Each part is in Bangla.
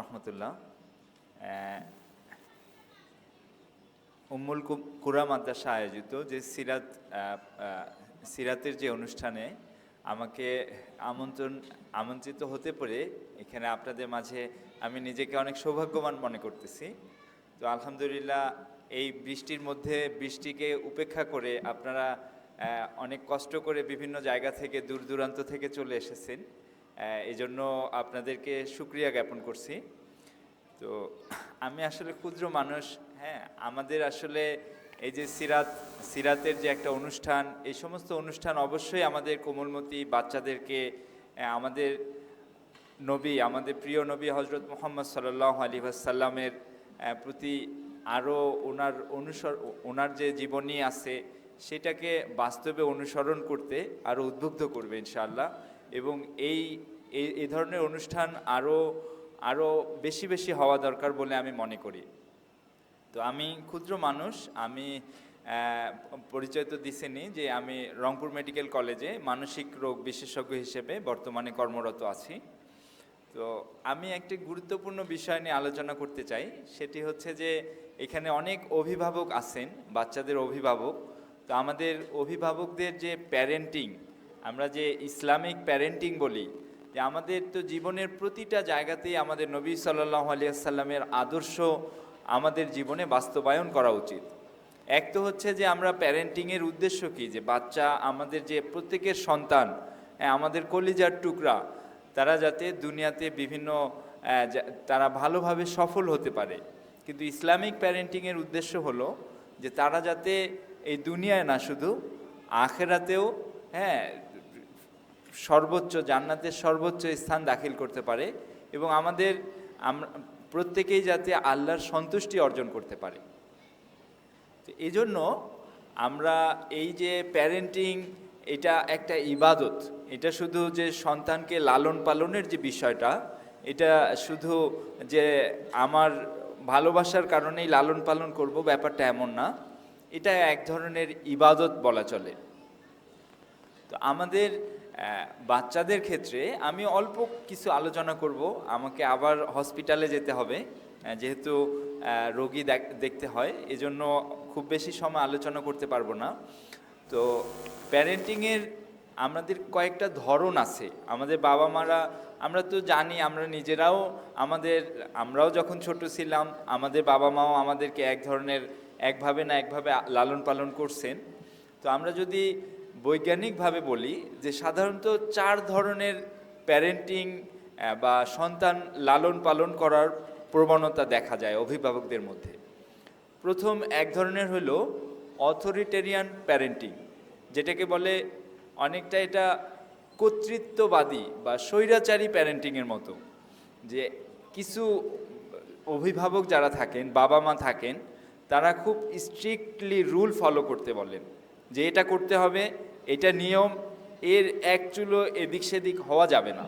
রহমতুল্লাহ। উম্মুল কুরা মাদ্রাসা আয়োজিত যে সিরাত সিরাতের যে অনুষ্ঠানে আমাকে আমন্ত্রণ, আমন্ত্রিত হতে পারে এখানে আপনাদের মাঝে আমি নিজেকে অনেক সৌভাগ্যবান মনে করতেছি। তো আলহামদুলিল্লাহ এই বৃষ্টির মধ্যে বৃষ্টিকে উপেক্ষা করে আপনারা অনেক কষ্ট করে বিভিন্ন জায়গা থেকে দূর দূরান্ত থেকে চলে এসেছেন। আহ, এই জন্য আপনাদেরকে সুক্রিয়া জ্ঞাপন করছি। তো আমি আসলে ক্ষুদ্র মানুষ হ্যাঁ আমাদের আসলে এই যে সিরাত সিরাতের যে একটা অনুষ্ঠান এই সমস্ত অনুষ্ঠান অবশ্যই আমাদের কোমলমতি বাচ্চাদেরকে আমাদের নবী আমাদের প্রিয় নবী হজরত মোহাম্মদ সাল্লাহ আলী আসাল্লামের প্রতি আরও ওনার অনুসর ওনার যে জীবনী আছে সেটাকে বাস্তবে অনুসরণ করতে আরও উদ্বুদ্ধ করবে ইনশাআল্লাহ। এবং এই, এই- ধরনের অনুষ্ঠান আরও আরও বেশি বেশি হওয়া দরকার বলে আমি মনে করি। তো আমি ক্ষুদ্র মানুষ, আমি পরিচয় তো দিছেনি যে আমি রংপুর মেডিকেল কলেজে মানসিক রোগ বিশেষজ্ঞ হিসেবে বর্তমানে কর্মরত আছি। তো আমি একটি গুরুত্বপূর্ণ বিষয় নিয়ে আলোচনা করতে চাই, সেটি হচ্ছে যে এখানে অনেক অভিভাবক আছেন, বাচ্চাদের অভিভাবক। তো আমাদের অভিভাবকদের যে প্যারেন্টিং আমরা যে ইসলামিক প্যারেন্টিং বলি যে আমাদের তো জীবনের প্রতিটা জায়গাতেই আমাদের নবী সাল্লাহ আলিয়াল্লামের আদর্শ আমাদের জীবনে বাস্তবায়ন করা উচিত। এক তো হচ্ছে যে আমরা প্যারেন্টিংয়ের উদ্দেশ্য কি? যে বাচ্চা আমাদের যে প্রত্যেকের সন্তান হ্যাঁ, আমাদের কলিজার টুকরা তারা যাতে দুনিয়াতে বিভিন্ন তারা ভালোভাবে সফল হতে পারে। কিন্তু ইসলামিক প্যারেন্টিংয়ের উদ্দেশ্য হলো যে তারা যাতে এই দুনিয়ায় না শুধু আখেরাতেও হ্যাঁ সর্বোচ্চ, জান্নাতের সর্বোচ্চ স্থান দাখিল করতে পারে এবং আমাদের, আমরা, প্রত্যেকেই যাতে আল্লাহর সন্তুষ্টি অর্জন করতে পারে। তো এই জন্য আমরা এই যে প্যারেন্টিং এটা একটা ইবাদত। এটা শুধু যে সন্তানকে লালন পালনের যে বিষয়টা, এটা শুধু যে আমার ভালোবাসার কারণেই লালন পালন করব ব্যাপারটা এমন না। এটা এক ধরনের ইবাদত বলা চলে। তো আমাদের বাচ্চাদের ক্ষেত্রে আমি অল্প কিছু আলোচনা করব। আমাকে আবার হসপিটালে যেতে হবে যেহেতু রোগী দেখ- দেখতে হয়, এজন্য খুব বেশি সময় আলোচনা করতে পারব না। তো প্যারেন্টিংয়ের আমাদের কয়েকটা ধরন আছে। আমাদের বাবা মারা, আমরা তো জানি, আমরা নিজেরাও আমাদের, আমরাও যখন ছোট ছিলাম, আমাদের বাবা মাও আমাদেরকে এক ধরনের, একভাবে না একভাবে লালন পালন করছেন। তো আমরা যদি বৈজ্ঞানিকভাবে বলি যে সাধারণত চার ধরনের প্যারেন্টিং বা সন্তান লালন পালন করার প্রবণতা দেখা যায় অভিভাবকদের মধ্যে। প্রথম এক ধরনের হলো অথরিটেরিয়ান প্যারেন্টিং যেটাকে বলে অনেকটা এটা কর্তৃত্ববাদী বা স্বৈরাচারী প্যারেন্টিংয়ের মতো। যে কিছু অভিভাবক যারা থাকেন, বাবা মা থাকেন, তারা খুব স্ট্রিক্টলি রুল ফলো করতে বলেন যে এটা করতে হবে এটা নিয়ম, এর এক চুলো এদিক সেদিক হওয়া যাবে না।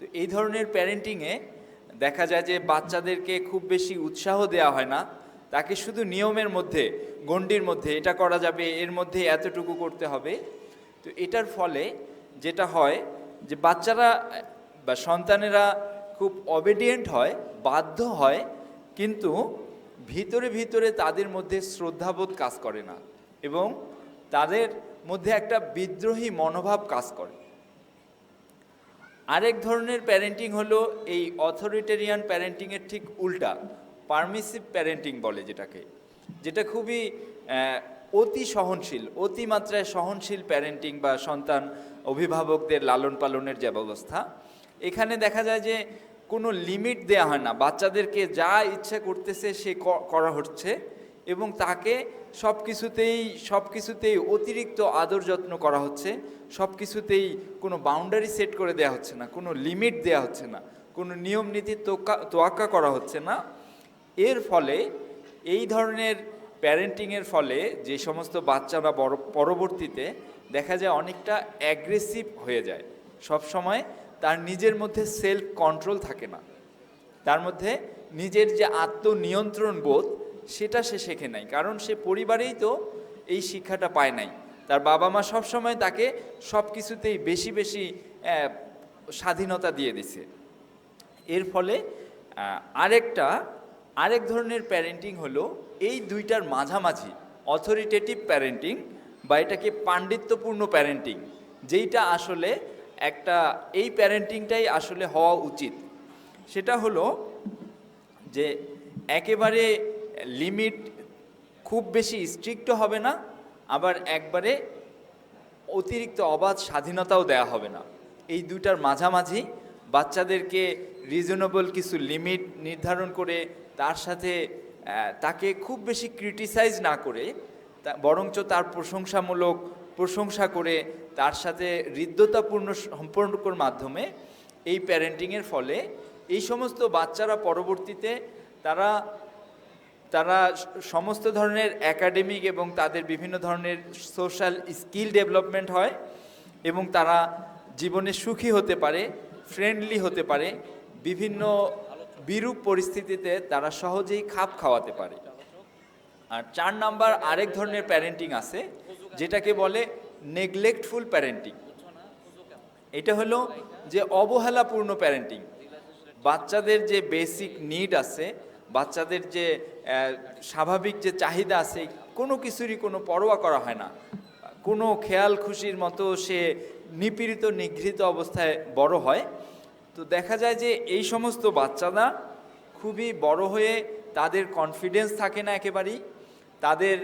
তো এই ধরনের প্যারেন্টিংয়ে দেখা যায় যে বাচ্চাদেরকে খুব বেশি উৎসাহ দেওয়া হয় না। তাকে শুধু নিয়মের মধ্যে, গণ্ডির মধ্যে, এটা করা যাবে, এর মধ্যে এতটুকু করতে হবে। তো এটার ফলে যেটা হয় যে বাচ্চারা, বা সন্তানেরা খুব অবেডিয়েন্ট হয়, বাধ্য হয়, কিন্তু ভিতরে ভিতরে তাদের মধ্যে শ্রদ্ধাবোধ কাজ করে না। এবং তাদের মধ্যে একটা বিদ্রোহী মনোভাব কাজ করে। আরেক ধরনের প্যারেন্টিং হলো এই অথরিটেরিয়ান প্যারেন্টিংয়ের ঠিক উল্টা পারমিসিভ প্যারেন্টিং বলে যেটাকে, যেটা খুবই অতি সহনশীল অতিমাত্রায় সহনশীল প্যারেন্টিং বা সন্তান অভিভাবকদের লালন পালনের যে ব্যবস্থা। এখানে দেখা যায় যে কোনো লিমিট দেয়া হয় না, বাচ্চাদেরকে যা ইচ্ছা করতেছে সে করা হচ্ছে। এবং তাকে সব কিছুতেই সব কিছুতেই অতিরিক্ত আদর যত্ন করা হচ্ছে সব কিছুতেই কোনো বাউন্ডারি সেট করে দেওয়া হচ্ছে না, কোনো লিমিট দেওয়া হচ্ছে না, কোনো নিয়ম নীতি তোয়াক্কা করা হচ্ছে না। এর ফলে, এই ধরনের প্যারেন্টিংয়ের ফলে যে সমস্ত বাচ্চারা বড়, পরবর্তীতে দেখা যায় অনেকটা অ্যাগ্রেসিভ হয়ে যায়। সব সময় তার নিজের মধ্যে সেলফ কন্ট্রোল থাকে না। তার মধ্যে নিজের যে আত্মনিয়ন্ত্রণ বোধ সেটা সে শেখে নাই। কারণ সে পরিবারেই তো এই শিক্ষাটা পায় নাই। তার বাবা মা সবসময় তাকে সব কিছুতেই বেশি বেশি স্বাধীনতা দিয়ে দিছে। এর ফলে আরেকটা, আরেক ধরনের প্যারেন্টিং হলো এই দুইটার মাঝামাঝি অথরিটেটিভ প্যারেন্টিং বা এটাকে পাণ্ডিত্যপূর্ণ প্যারেন্টিং যেইটা আসলে একটা, এই প্যারেন্টিংটাই আসলে হওয়া উচিত। সেটা হলো যে একেবারে লিমিট খুব বেশি স্ট্রিক্টও হবে না, আবার একবারে অতিরিক্ত অবাধ স্বাধীনতাও দেয়া হবে না। এই দুইটার মাঝামাঝি বাচ্চাদেরকে রিজনেবল কিছু লিমিট নির্ধারণ করে তার সাথে তাকে খুব বেশি ক্রিটিসাইজ না করে বরঞ্চ তার প্রশংসামূলক প্রশংসা করে তার সাথে হৃদ্যতাপূর্ণ সম্পর্কর মাধ্যমে এই প্যারেন্টিংয়ের ফলে এই সমস্ত বাচ্চারা পরবর্তীতে তারা তারা সমস্ত ধরনের একাডেমিক এবং তাদের বিভিন্ন ধরনের সোশ্যাল স্কিল ডেভেলপমেন্ট হয় এবং তারা জীবনে সুখী হতে পারে ফ্রেন্ডলি হতে পারে, বিভিন্ন বিরূপ পরিস্থিতিতে তারা সহজেই খাপ খাওয়াতে পারে। আর চার নাম্বার আরেক ধরনের প্যারেন্টিং আছে, যেটাকে বলে নেগলেক্টফুল প্যারেন্টিং এটা হলো যে অবহেলাপূর্ণ প্যারেন্টিং বাচ্চাদের যে বেসিক নিড আছে বাচ্চাদের যে স্বাভাবিক যে চাহিদা আছে, কোনো কিছুরই কোনো পরোয়া করা হয় না। কোনো খেয়াল খুশির মতো সে নিপীড়িত, নিগৃহীত অবস্থায় বড় হয়। তো দেখা যায় যে এই সমস্ত বাচ্চারা খুবই বড় হয়ে তাদের কনফিডেন্স থাকে না একেবারেই। তাদের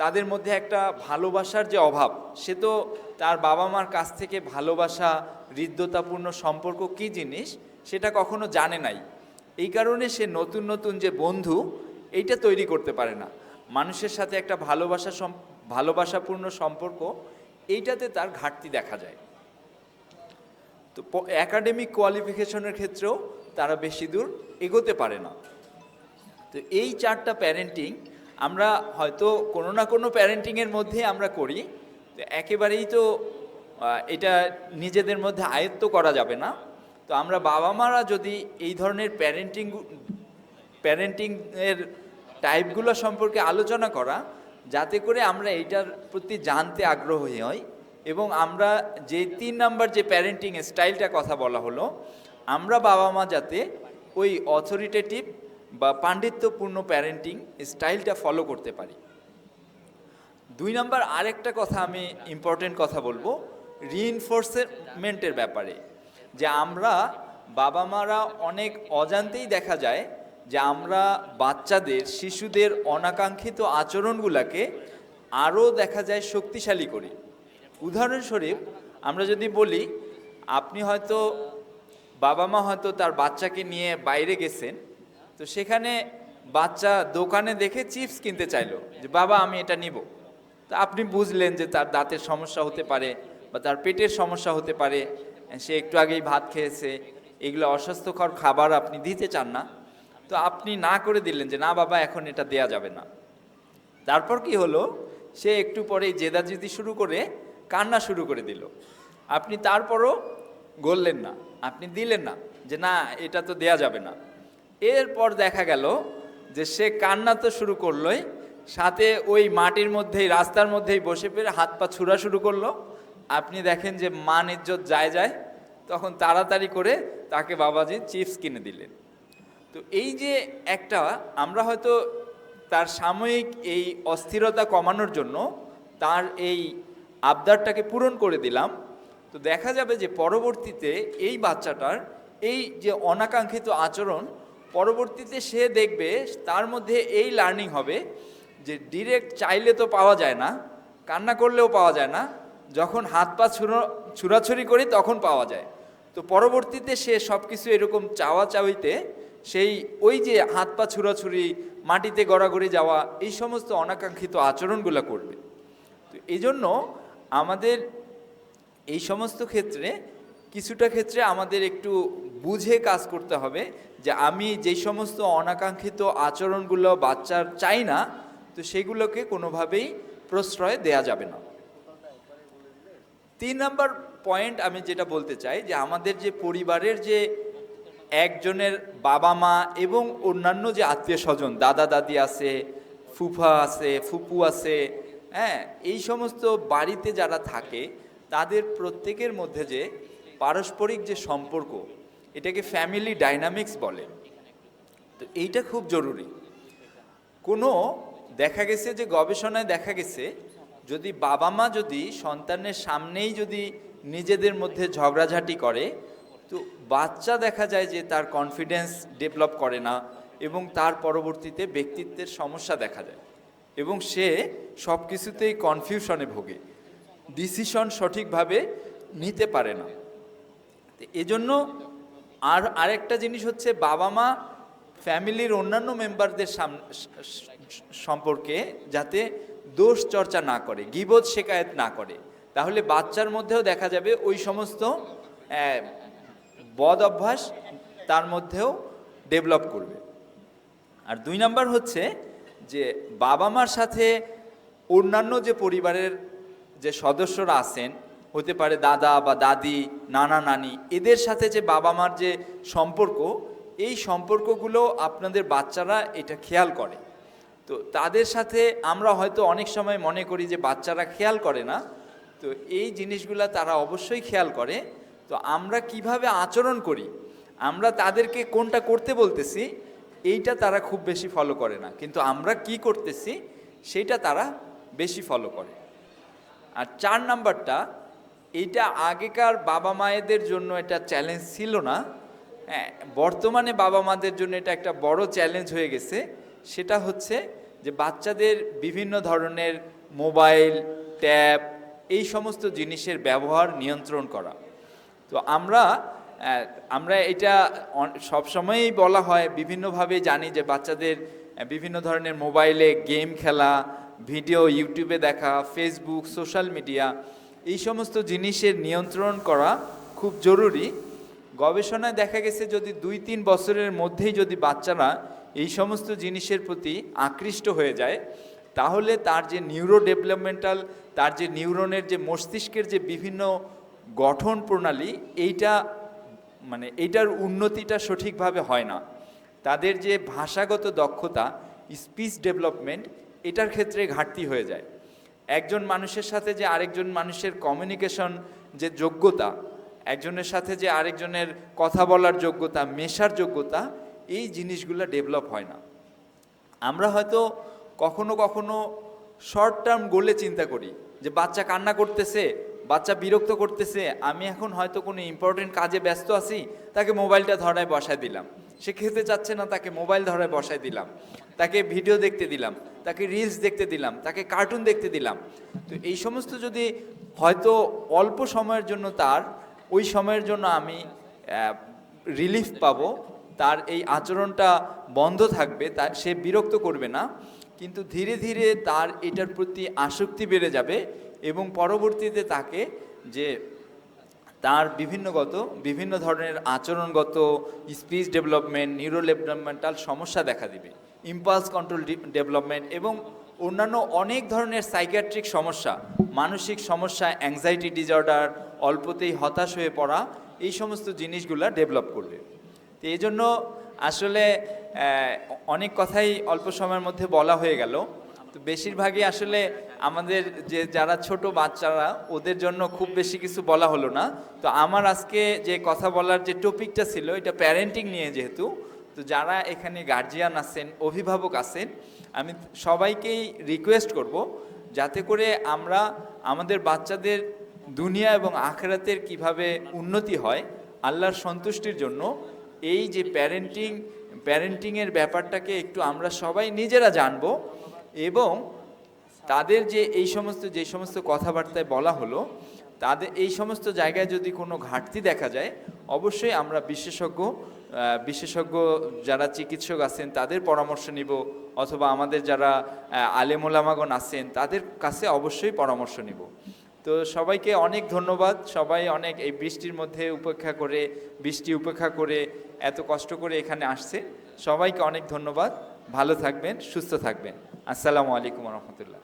তাদের মধ্যে একটা ভালোবাসার যে অভাব, সে তো তার বাবা মার কাছ থেকে ভালোবাসা, হৃদ্যতাপূর্ণ সম্পর্ক কী জিনিস, সেটা কখনো জানে নাই। এই কারণে সে নতুন নতুন যে বন্ধু, এইটা তৈরি করতে পারে না। মানুষের সাথে একটা ভালোবাসা ভালোবাসাপূর্ণ সম্পর্ক, এইটাতে তার ঘাটতি দেখা যায়। তো একাডেমিক কোয়ালিফিকেশনের ক্ষেত্রেও তারা বেশি দূর এগোতে পারে না। তো এই চারটা প্যারেন্টিং আমরা হয়তো কোনো না কোনো প্যারেন্টিংয়ের মধ্যে আমরা করি। তো একেবারেই তো এটা নিজেদের মধ্যে আয়ত্ত করা যাবে না। তো আমরা বাবা মারা যদি এই ধরনের প্যারেন্টিং প্যারেন্টিং এর টাইপগুলো সম্পর্কে আলোচনা করা, যাতে করে আমরা এইটার প্রতি জানতে আগ্রহী হই এবং আমরা যে তিন নাম্বার যে প্যারেন্টিং স্টাইলটা কথা বলা হলো, আমরা বাবা মা যাতে ওই অথরিটেটিভ বা পাণ্ডিত্যপূর্ণ প্যারেন্টিং স্টাইলটা ফলো করতে পারি। দুই নাম্বার আরেকটা কথা আমি ইম্পর্টেন্ট কথা বলব রিইনফোর্সমেন্টের ব্যাপারে। যে আমরা বাবা মারা অনেক অজান্তেই দেখা যায় যে আমরা বাচ্চাদের, শিশুদের অনাকাঙ্ক্ষিত আচরণগুলোকে আরও দেখা যায় শক্তিশালী করি। উদাহরণস্বরূপ, আমরা যদি বলি, আপনি হয়তো, বাবা মা হয়তো তার বাচ্চাকে নিয়ে বাইরে গেছেন, তো সেখানে বাচ্চা দোকানে দেখে চিপস কিনতে চাইলো যে, বাবা, আমি এটা নিব। তা আপনি বুঝলেন যে তার দাঁতের সমস্যা হতে পারে বা তার পেটের সমস্যা হতে পারে সে একটু আগেই ভাত খেয়েছে। এগুলো অস্বাস্থ্যকর খাবার আপনি দিতে চান না। তো আপনি না করে দিলেন যে, না বাবা, এখন এটা দেয়া যাবে না। তারপর কি হলো? সে একটু পরেই জেদাজেদি শুরু করে কান্না শুরু করে দিল। আপনি তারপরও গললেন না। আপনি দিলেন না যে, না, এটা তো দেয়া যাবে না। এরপর দেখা গেল যে, সে কান্না তো শুরু করলোই। সাথে ওই মাটির মধ্যেই, রাস্তার মধ্যেই বসে পেরে হাত পা ছুড়া শুরু করল। আপনি দেখেন যে, মান ইজ্জত যায় যায়। তখন তাড়াতাড়ি করে তাকে বাবাজি চিপস কিনে দিলেন। তো এই যে একটা আমরা হয়তো তার সাময়িক এই অস্থিরতা কমানোর জন্য তার এই আবদারটাকে পূরণ করে দিলাম। তো দেখা যাবে যে পরবর্তীতে এই বাচ্চাটার এই যে অনাকাঙ্ক্ষিত আচরণ, পরবর্তীতে সে দেখবে তার মধ্যে এই লার্নিং হবে যে ডিরেক্ট চাইলে তো পাওয়া যায় না, কান্না করলেও পাওয়া যায় না যখন হাত পা ছুড়ো ছুরাছুরি করি তখন পাওয়া যায়। তো পরবর্তীতে সে সব কিছু এরকম চাওয়া চাওয়িতে সেই ওই যে হাত পা ছুরাছুরি মাটিতে গড়াগড়ি যাওয়া, এই সমস্ত অনাকাঙ্ক্ষিত আচরণগুলো করবে। তো এই জন্য আমাদের এই সমস্ত ক্ষেত্রে, কিছুটা ক্ষেত্রে আমাদের একটু বুঝে কাজ করতে হবে যে আমি যেই সমস্ত অনাকাঙ্ক্ষিত আচরণগুলো বাচ্চার চাই না, তো সেগুলোকে কোনোভাবেই প্রশ্রয় দেয়া যাবে না। তিন নম্বর পয়েন্ট আমি যেটা বলতে চাই যে আমাদের যে পরিবারের যে একজনের বাবা মা এবং অন্যান্য যে আত্মীয় স্বজন, দাদা, দাদি আছে, ফুফা আছে, ফুপু আছে হ্যাঁ এই সমস্ত বাড়িতে যারা থাকে, তাদের প্রত্যেকের মধ্যে যে পারস্পরিক যে সম্পর্ক, এটাকে ফ্যামিলি ডাইনামিক্স বলে। তো এইটা খুব জরুরি। কোনো দেখা গেছে যে গবেষণায় দেখা গেছে যদি বাবা মা যদি সন্তানের সামনেই যদি নিজেদের মধ্যে ঝগড়াঝাটি করে, তো বাচ্চা দেখা যায় যে তার কনফিডেন্স ডেভেলপ করে না এবং তার পরবর্তীতে ব্যক্তিত্বের সমস্যা দেখা যায় এবং সে সব কিছুতেই কনফিউশনে ভোগে ডিসিশন সঠিকভাবে নিতে পারে না। এজন্য আর আরেকটা জিনিস হচ্ছে বাবা মা ফ্যামিলির অন্যান্য মেম্বারদের সাম- সম্পর্কে যাতে দোষ চর্চা না করে গিবোধ শেখায়ত না করে। তাহলে বাচ্চার মধ্যেও দেখা যাবে ওই সমস্ত বদ অভ্যাস তার মধ্যেও ডেভেলপ করবে। আর দুই নাম্বার হচ্ছে যে বাবা মার সাথে অন্যান্য যে পরিবারের যে সদস্যরা আছেন, হতে পারে দাদা বা দাদি, নানা, নানি, এদের সাথে যে বাবা মার যে সম্পর্ক, এই সম্পর্কগুলো আপনাদের বাচ্চারা এটা খেয়াল করে। তো তাদের সাথে আমরা হয়তো অনেক সময় মনে করি যে বাচ্চারা খেয়াল করে না। তো এই জিনিসগুলা তারা অবশ্যই খেয়াল করে। তো আমরা কীভাবে আচরণ করি, আমরা তাদেরকে কোনটা করতে বলতেছি, এইটা তারা খুব বেশি ফলো করে না। কিন্তু আমরা কি করতেছি, সেটা তারা বেশি ফলো করে। আর চার নাম্বারটা, এইটা আগেকার বাবা মায়েদের জন্য এটা চ্যালেঞ্জ ছিল না। হ্যাঁ বর্তমানে বাবা মাদের জন্য এটা একটা বড় চ্যালেঞ্জ হয়ে গেছে। সেটা হচ্ছে যে বাচ্চাদের বিভিন্ন ধরনের মোবাইল, ট্যাব, এই সমস্ত জিনিসের ব্যবহার নিয়ন্ত্রণ করা। তো আমরা আমরা এটা সবসময়ই বলা হয়, বিভিন্নভাবে জানি যে বাচ্চাদের বিভিন্ন ধরনের মোবাইলে গেম খেলা, ভিডিও ইউটিউবে দেখা, ফেসবুক, সোশ্যাল মিডিয়া, এই সমস্ত জিনিসের নিয়ন্ত্রণ করা খুব জরুরি। গবেষণায় দেখা গেছে যদি দুই তিন বছরের মধ্যেই যদি বাচ্চারা এই সমস্ত জিনিসের প্রতি আকৃষ্ট হয়ে যায়, তাহলে তার যে নিউরো ডেভেলপমেন্টাল তার যে নিউরনের যে মস্তিষ্কের যে বিভিন্ন গঠন প্রণালী, এইটা মানে এইটার উন্নতিটা সঠিকভাবে হয় না। তাদের যে ভাষাগত দক্ষতা স্পিচ ডেভেলপমেন্ট এটার ক্ষেত্রে ঘাটতি হয়ে যায়। একজন মানুষের সাথে যে আরেকজন মানুষের কমিউনিকেশন যে যোগ্যতা, একজনের সাথে যে আরেকজনের কথা বলার যোগ্যতা, মেশার যোগ্যতা এই জিনিসগুলো ডেভেলপ হয় না। আমরা হয়তো কখনো কখনো শর্ট টার্ম গোলে চিন্তা করি যে বাচ্চা কান্না করতেছে, বাচ্চা বিরক্ত করতেছে, আমি এখন হয়তো কোনো ইম্পর্টেন্ট কাজে ব্যস্ত আছি, তাকে মোবাইলটা ধরায় বসায় দিলাম। সে খেতে চাচ্ছে না, তাকে মোবাইল ধরায় বসায় দিলাম। তাকে ভিডিও দেখতে দিলাম, তাকে রিলস দেখতে দিলাম, তাকে কার্টুন দেখতে দিলাম। তো এই সমস্ত যদি হয়তো অল্প সময়ের জন্য তার, ওই সময়ের জন্য আমি রিলিফ পাবো। তার এই আচরণটা বন্ধ থাকবে, তা সে বিরক্ত করবে না, কিন্তু ধীরে ধীরে তার এটার প্রতি আসক্তি বেড়ে যাবে এবং পরবর্তীতে তাকে যে তার বিভিন্নগত, বিভিন্ন ধরনের আচরণগত স্পিচ ডেভেলপমেন্ট নিউরো ডেভেলপমেন্টাল সমস্যা দেখা দিবে ইম্পালস কন্ট্রোল ডেভেলপমেন্ট এবং অন্যান্য অনেক ধরনের সাইকিয়াট্রিক সমস্যা, মানসিক সমস্যা অ্যাংজাইটি ডিজঅর্ডার অল্পতেই হতাশ হয়ে পড়া, এই সমস্ত জিনিসগুলো ডেভেলপ করবে। তো এই জন্য আসলে অনেক কথাই অল্প সময়ের মধ্যে বলা হয়ে গেল। তো বেশিরভাগই আসলে আমাদের যে, যারা ছোট বাচ্চারা, ওদের জন্য খুব বেশি কিছু বলা হলো না। তো আমার আজকে যে কথা বলার যে টপিকটা ছিল, এটা প্যারেন্টিং নিয়ে যেহেতু, তো যারা এখানে গার্জিয়ান আছেন, অভিভাবক আছেন, আমি সবাইকেই রিকোয়েস্ট করব যাতে করে আমরা আমাদের বাচ্চাদের দুনিয়া এবং আখেরাতের কীভাবে উন্নতি হয়, আল্লাহর সন্তুষ্টির জন্য এই যে প্যারেন্টিং প্যারেন্টিংয়ের ব্যাপারটাকে একটু আমরা সবাই নিজেরা জানব এবং তাদের যে এই সমস্ত, যে সমস্ত কথাবার্তায় বলা হলো, তাদের এই সমস্ত জায়গায় যদি কোনো ঘাটতি দেখা যায়, অবশ্যই আমরা বিশেষজ্ঞ বিশেষজ্ঞ যারা চিকিৎসক আছেন, তাদের পরামর্শ নিব, অথবা আমাদের যারা আলেমোলামাগণ আছেন, তাদের কাছে অবশ্যই পরামর্শ নিব। তো সবাইকে অনেক ধন্যবাদ। সবাই অনেক এই বৃষ্টির মধ্যে উপেক্ষা করে, বৃষ্টি উপেক্ষা করে এত কষ্ট করে এখানে আসছে। সবাইকে অনেক ধন্যবাদ। ভালো থাকবেন, সুস্থ থাকবেন। আসসালামু আলাইকুম রহমতুল্লাহ।